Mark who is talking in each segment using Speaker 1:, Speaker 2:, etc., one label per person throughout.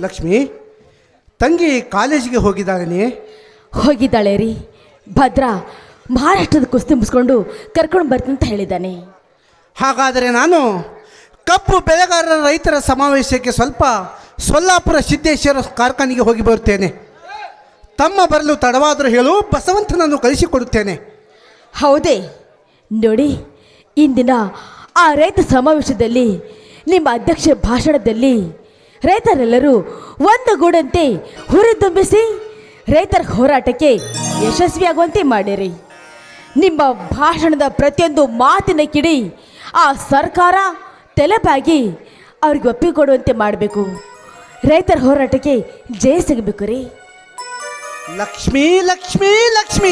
Speaker 1: ಲಕ್ಷ್ಮಿ ತಂಗಿ ಕಾಲೇಜಿಗೆ ಹೋಗಿದ್ದಾಳೆ
Speaker 2: ಹೋಗಿದ್ದಾಳೆ ರೀ. ಭದ್ರ ಮಹಾರಾಷ್ಟ್ರದ ಕುಸ್ತಿ ಮುಗಿಸ್ಕೊಂಡು ಕರ್ಕೊಂಡು ಬರ್ತೀನಿ ಅಂತ ಹೇಳಿದ್ದಾನೆ.
Speaker 1: ಹಾಗಾದರೆ ನಾನು ಕಬ್ಬು ಬೆಳೆಗಾರರ ರೈತರ ಸಮಾವೇಶಕ್ಕೆ ಸ್ವಲ್ಪ ಸೊಲ್ಲಾಪುರ ಸಿದ್ದೇಶ್ವರ ಕಾರ್ಖಾನೆಗೆ ಹೋಗಿ ಬರುತ್ತೇನೆ. ತಮ್ಮ ಬರಲು ತಡವಾದರೂ ಹೇಳು ಬಸವಂತನನ್ನು ಕಳಿಸಿಕೊಡುತ್ತೇನೆ.
Speaker 2: ಹೌದೇ. ನೋಡಿ ಇಂದಿನ ಆ ರೈತ ಸಮಾವೇಶದಲ್ಲಿ ನಿಮ್ಮ ಅಧ್ಯಕ್ಷ ಭಾಷಣದಲ್ಲಿ ರೈತರೆಲ್ಲರೂ ಒಂದುಗೂಡಂತೆ ಹುರಿದುಂಬಿಸಿ ರೈತರ ಹೋರಾಟಕ್ಕೆ ಯಶಸ್ವಿಯಾಗುವಂತೆ ಮಾಡಿರಿ. ನಿಮ್ಮ ಭಾಷಣದ ಪ್ರತಿಯೊಂದು ಮಾತಿನ ಕಿಡಿ ಆ ಸರ್ಕಾರ ತಲೆಬಾಗಿ ಅವ್ರಿಗೆ ಒಪ್ಪಿಕೊಡುವಂತೆ ಮಾಡಬೇಕು. ರೈತರ ಹೋರಾಟಕ್ಕೆ ಜಯ ಸಿಗಬೇಕು ರೀ.
Speaker 1: ಲಕ್ಷ್ಮೀ ಲಕ್ಷ್ಮೀ ಲಕ್ಷ್ಮೀ.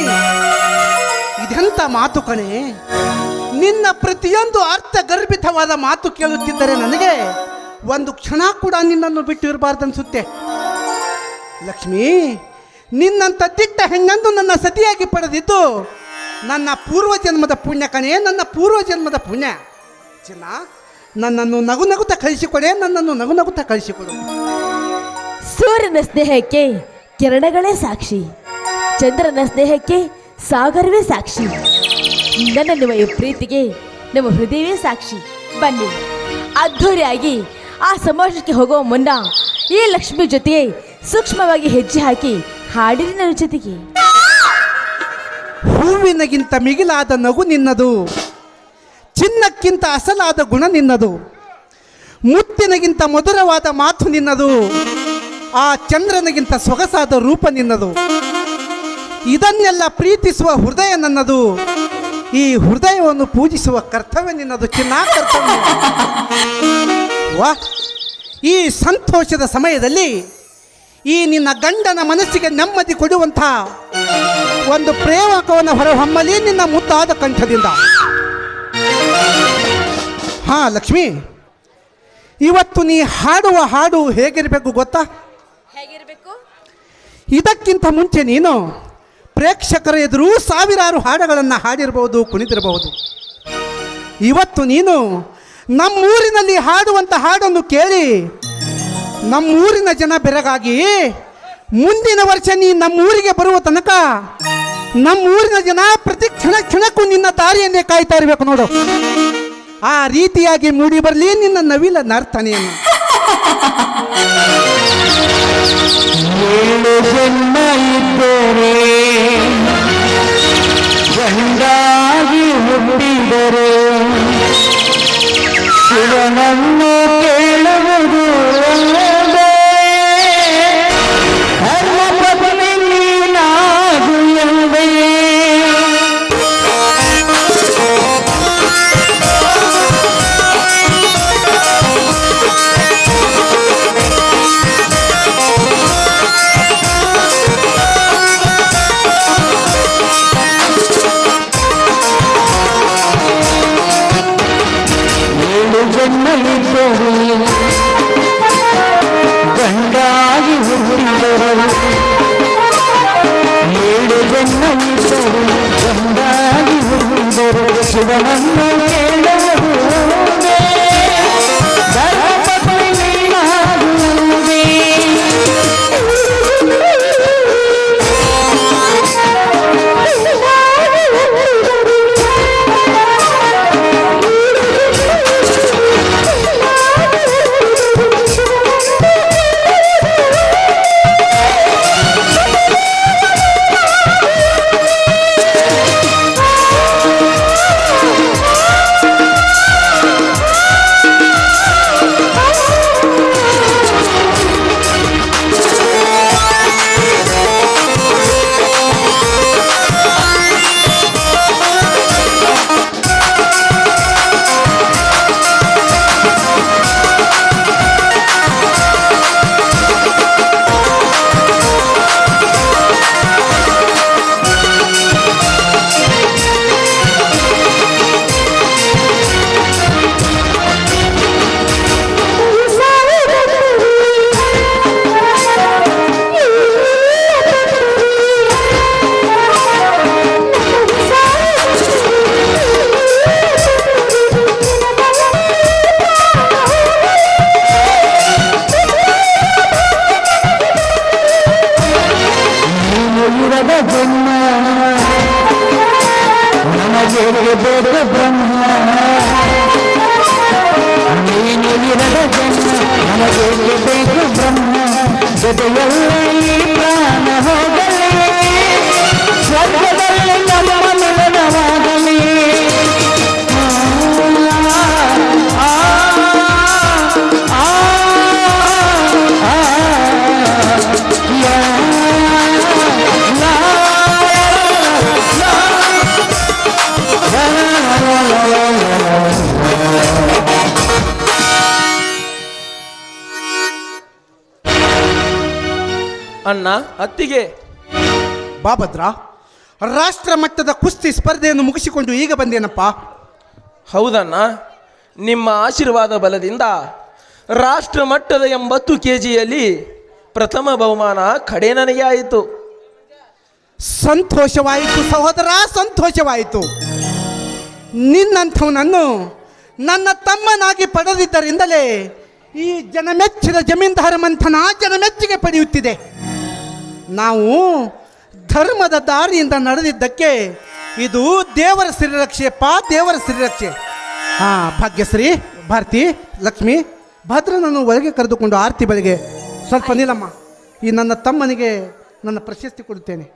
Speaker 1: ಇದೆಂಥ ಮಾತು ಕಣೆ? ನಿನ್ನ ಪ್ರತಿಯೊಂದು ಅರ್ಥ ಗರ್ಭಿತವಾದ ಮಾತು ಕೇಳುತ್ತಿದ್ದರೆ ನನಗೆ ಒಂದು ಕ್ಷಣ ಕೂಡ ನಿನ್ನನ್ನು ಬಿಟ್ಟು ಇರಬಾರ್ದನ್ಸುತ್ತೆ ಲಕ್ಷ್ಮಿ ನಿನ್ನಂತ ದಿಟ್ಟ ಹೆಂಗಂದು ನನ್ನ ಸತಿಯಾಗಿ ಪಡೆದಿದ್ದು ನನ್ನ ಪೂರ್ವ ಜನ್ಮದ ಪುಣ್ಯ ಕಣೆ, ನನ್ನ ಪೂರ್ವ ಜನ್ಮದ ಪುಣ್ಯ. ಚಿನ್ನ ನನ್ನನ್ನು ನಗು ನಗುತ್ತ ಕಳಿಸಿಕೊಡೆ, ನನ್ನನ್ನು ನಗು ನಗುತ್ತ ಕಳಿಸಿಕೊಡು.
Speaker 2: ಸೂರ್ಯನ ಸ್ನೇಹಕ್ಕೆ ಕಿರಣಗಳೇ ಸಾಕ್ಷಿ. ಚಂದ್ರನ ಸ್ನೇಹಕ್ಕೆ ಸಾಗರವೇ ಸಾಕ್ಷಿ. ನನ್ನ ನಿಮ್ಮ ಪ್ರೀತಿಗೆ, ನಮ್ಮ ಹೃದಯವೇ ಸಾಕ್ಷಿ. ಬನ್ನಿ, ಅದ್ಧೂರಿಯಾಗಿ ಆ ಸಮಾಜಕ್ಕೆ ಹೋಗುವ ಮುನ್ನ ಈ ಲಕ್ಷ್ಮಿ ಜೊತೆಗೆ ಸೂಕ್ಷ್ಮವಾಗಿ ಹೆಜ್ಜೆ ಹಾಕಿ ಹಾಡಿರಿ ನನ್ನ ಜೊತೆಗೆ.
Speaker 1: ಹೂವಿನಗಿಂತ ಮಿಗಿಲಾದ ನಗು ನಿನ್ನದು, ಚಿನ್ನಕ್ಕಿಂತ ಅಸಲಾದ ಗುಣ ನಿನ್ನದು, ಮುತ್ತಿನಗಿಂತ ಮಧುರವಾದ ಮಾತು ನಿನ್ನದು, ಆ ಚಂದ್ರನಗಿಂತ ಸೊಗಸಾದ ರೂಪ ನಿನ್ನದು. ಇದನ್ನೆಲ್ಲ ಪ್ರೀತಿಸುವ ಹೃದಯ ನನ್ನದು, ಈ ಹೃದಯವನ್ನು ಪೂಜಿಸುವ ಕರ್ತವ್ಯ ನಿನ್ನದು ಚಿನ್ನ ಕರ್ತವ್ಯ ವಾ ಈ ಸಂತೋಷದ ಸಮಯದಲ್ಲಿ ಈ ನಿನ್ನ ಗಂಡನ ಮನಸ್ಸಿಗೆ ನೆಮ್ಮದಿ ಕೊಡುವಂಥ ಒಂದು ಪ್ರೇಮಕವನ್ನು ಹೊರಹೊಮ್ಮಲಿ ನಿನ್ನ ಮುದ್ದಾದ ಕಂಠದಿಂದ. ಹಾ ಲಕ್ಷ್ಮಿ ಇವತ್ತು ನೀ ಹಾಡುವ ಹಾಡು ಹೇಗಿರಬೇಕು ಗೊತ್ತಾ?
Speaker 2: ಹೇಗಿರಬೇಕು?
Speaker 1: ಇದಕ್ಕಿಂತ ಮುಂಚೆ ನೀನು ಪ್ರೇಕ್ಷಕರ ಎದುರು ಸಾವಿರಾರು ಹಾಡುಗಳನ್ನು ಹಾಡಿರಬಹುದು ಕುಣಿದಿರಬಹುದು ಇವತ್ತು ನೀನು ನಮ್ಮೂರಿನಲ್ಲಿ ಹಾಡುವಂಥ ಹಾಡನ್ನು ಕೇಳಿ. ನಮ್ಮೂರಿನ ಜನ ಬೆರಗಾಗಿ, ಮುಂದಿನ ವರ್ಷ ನೀ ನಮ್ಮೂರಿಗೆ ಬರುವ ತನಕ ನಮ್ಮೂರಿನ ಜನ ಪ್ರತಿ ಕ್ಷಣ ಕ್ಷಣಕ್ಕೂ ನಿನ್ನ ದಾರಿಯನ್ನೇ ಕಾಯ್ತಾ ಇರಬೇಕು ನೋಡು. ಆ ರೀತಿಯಾಗಿ ಮೂಡಿ ಬರಲಿ ನಿನ್ನ ನವಿಲ ನರ್ತನೆಯನ್ನು.
Speaker 3: ಗಂಡಾಗಿ ಹುಟ್ಟಿದರೆ ಶಿವನನ್ನು ಕೇಳುವುದು ಹುಟ್ಟಿದರು ಶಿವನನ್ನು ಇರದ ಜನ್ಮ ನಮಗೆ ಬೇಕು ಬ್ರಹ್ಮ ನೀನು ಇರದ ಜನ್ಮ ನಮಗೆ ಬೇಕು ಬ್ರಹ್ಮ ಜೊತೆಯಲ್ಲಿ ಪ್ರಾಣವೋ
Speaker 4: ಅಣ್ಣ ಅತ್ತಿಗೆ.
Speaker 1: ಬಾಭದ್ರ ರಾಷ್ಟ್ರ ಮಟ್ಟದ ಕುಸ್ತಿ ಸ್ಪರ್ಧೆಯನ್ನು ಮುಗಿಸಿಕೊಂಡು ಈಗ ಬಂದೇನಪ್ಪ?
Speaker 4: ಹೌದಣ್ಣ ನಿಮ್ಮ ಆಶೀರ್ವಾದ ಬಲದಿಂದ ರಾಷ್ಟ್ರ ಮಟ್ಟದ ಎಂಬತ್ತು ಕೆ ಜಿಯಲ್ಲಿ ಪ್ರಥಮ ಬಹುಮಾನ ಕಡೆ ನನಗೆ ಆಯಿತು.
Speaker 1: ಸಂತೋಷವಾಯಿತು ಸಹೋದರ ಸಂತೋಷವಾಯಿತು. ನಿನ್ನಂಥವನನ್ನು ನನ್ನ ತಮ್ಮನಾಗಿ ಪಡೆದಿದ್ದರಿಂದಲೇ ಈ ಜನಮೆಚ್ಚಿದ ಜಮೀನ್ದಾರ ಮಂಥನ ಜನಮೆಚ್ಚಿಗೆ ಪಡೆಯುತ್ತಿದೆ. ನಾವು ಧರ್ಮದ ದಾರಿಯಿಂದ ನಡೆದಿದ್ದಕ್ಕೆ ಇದು ದೇವರ ಶ್ರೀರಕ್ಷೆಯಪ್ಪ ದೇವರ ಶ್ರೀರಕ್ಷೆ ಹಾಂ, ಭಾಗ್ಯಶ್ರೀ, ಭಾರತಿ, ಲಕ್ಷ್ಮಿ, ಭದ್ರನನ್ನು ಒಳಗೆ ಕರೆದುಕೊಂಡು ಆರತಿ ಬೆಳಗ್ಗೆ ಸ್ವಲ್ಪ ನಿಲ್ಲಮ್ಮ ಈ ನನ್ನ ತಮ್ಮನಿಗೆ ನನ್ನ ಪ್ರಶಸ್ತಿ ಕೊಡುತ್ತೇನೆ.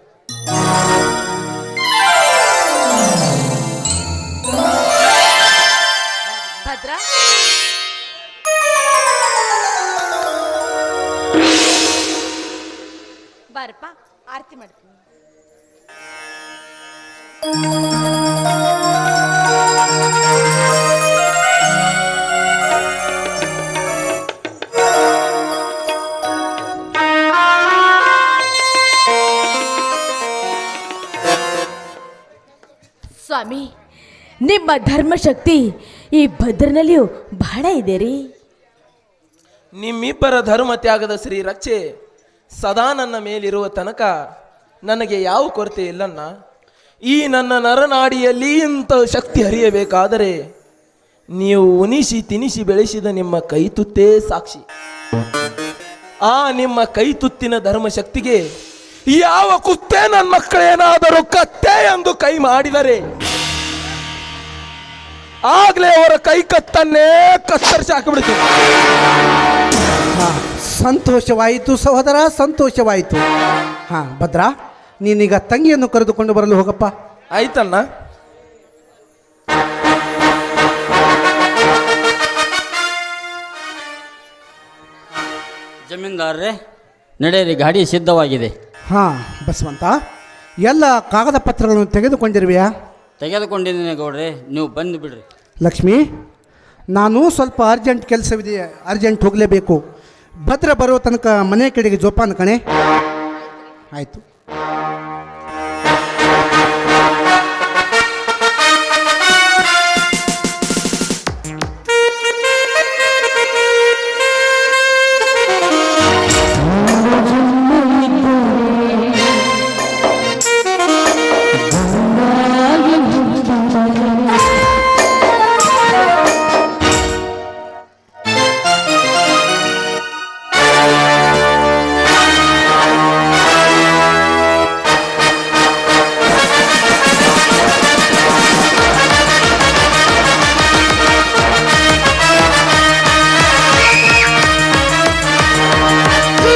Speaker 2: ಬಾರಪ್ಪ, ಆರತಿ ಮಾಡ್ತೀನಿ. ಸ್ವಾಮಿ, ನಿಮ್ಮ ಧರ್ಮಶಕ್ತಿ ಈ ಭದ್ರನಲ್ಲಿಯೂ ಬಹಳ ಇದೆ ರೀ.
Speaker 4: ನಿಮ್ಮಿಬ್ಬರ ಧರ್ಮ ತ್ಯಾಗದ ಶ್ರೀ ರಕ್ಷೆ ಸದಾ ನನ್ನ ಮೇಲಿರುವ ತನಕ ನನಗೆ ಯಾವ ಕೊರತೆ ಇಲ್ಲನ್ನ, ಈ ನನ್ನ ನರನಾಡಿಯಲ್ಲಿ ಇಂಥ ಶಕ್ತಿ ಹರಿಯಬೇಕಾದರೆ ನೀವು ಉಣಿಸಿ ತಿನಿಸಿ ಬೆಳೆಸಿದ ನಿಮ್ಮ ಕೈ ತುತ್ತೇ ಸಾಕ್ಷಿ. ಆ ನಿಮ್ಮ ಕೈತುತ್ತಿನ ಧರ್ಮಶಕ್ತಿಗೆ ಯಾವ ಕುತ್ತೆ ನನ್ನ ಮಕ್ಕಳೇನಾದರೂ ಕತ್ತೆ ಎಂದು ಕೈ ಮಾಡಿದರೆ, ಆಗ್ಲೇ ಅವರ ಕೈ ಕತ್ತನ್ನೇ ಕತ್ತರಿಸಿ ಹಾಕಿಬಿಡ್ತೀನಿ
Speaker 1: ಸಂತೋಷವಾಯಿತು ಸಹೋದರ ಸಂತೋಷವಾಯಿತು. ಹಾ ಭದ್ರಾ ನೀನೀಗ ತಂಗಿಯನ್ನು ಕರೆದುಕೊಂಡು ಬರಲು ಹೋಗಪ್ಪ.
Speaker 4: ಆಯ್ತಣ್ಣ.
Speaker 5: ಜಮೀನ್ದಾರ್ರೆ ನಡೆಯಲಿ ಗಾಡಿ ಸಿದ್ಧವಾಗಿದೆ.
Speaker 1: ಹಾ ಬಸವಂತ ಎಲ್ಲ ಕಾಗದ ಪತ್ರಗಳನ್ನು ತೆಗೆದುಕೊಂಡಿರುವೆಯಾ?
Speaker 5: ತೆಗೆದುಕೊಂಡಿದ್ದೀನಿ ಗೌಡ್ರೆ ನೀವು ಬಂದು ಬಿಡ್ರಿ.
Speaker 1: ಲಕ್ಷ್ಮಿ ನಾನು ಸ್ವಲ್ಪ ಅರ್ಜೆಂಟ್ ಕೆಲಸವಿದೆ ಅರ್ಜೆಂಟ್ ಹೋಗಲೇಬೇಕು. ಭದ್ರ ಬರೋ ತನಕ ಮನೆ ಕಡೆಗೆ ಜೋಪಾನ ಕಣೆ. ಆಯಿತು.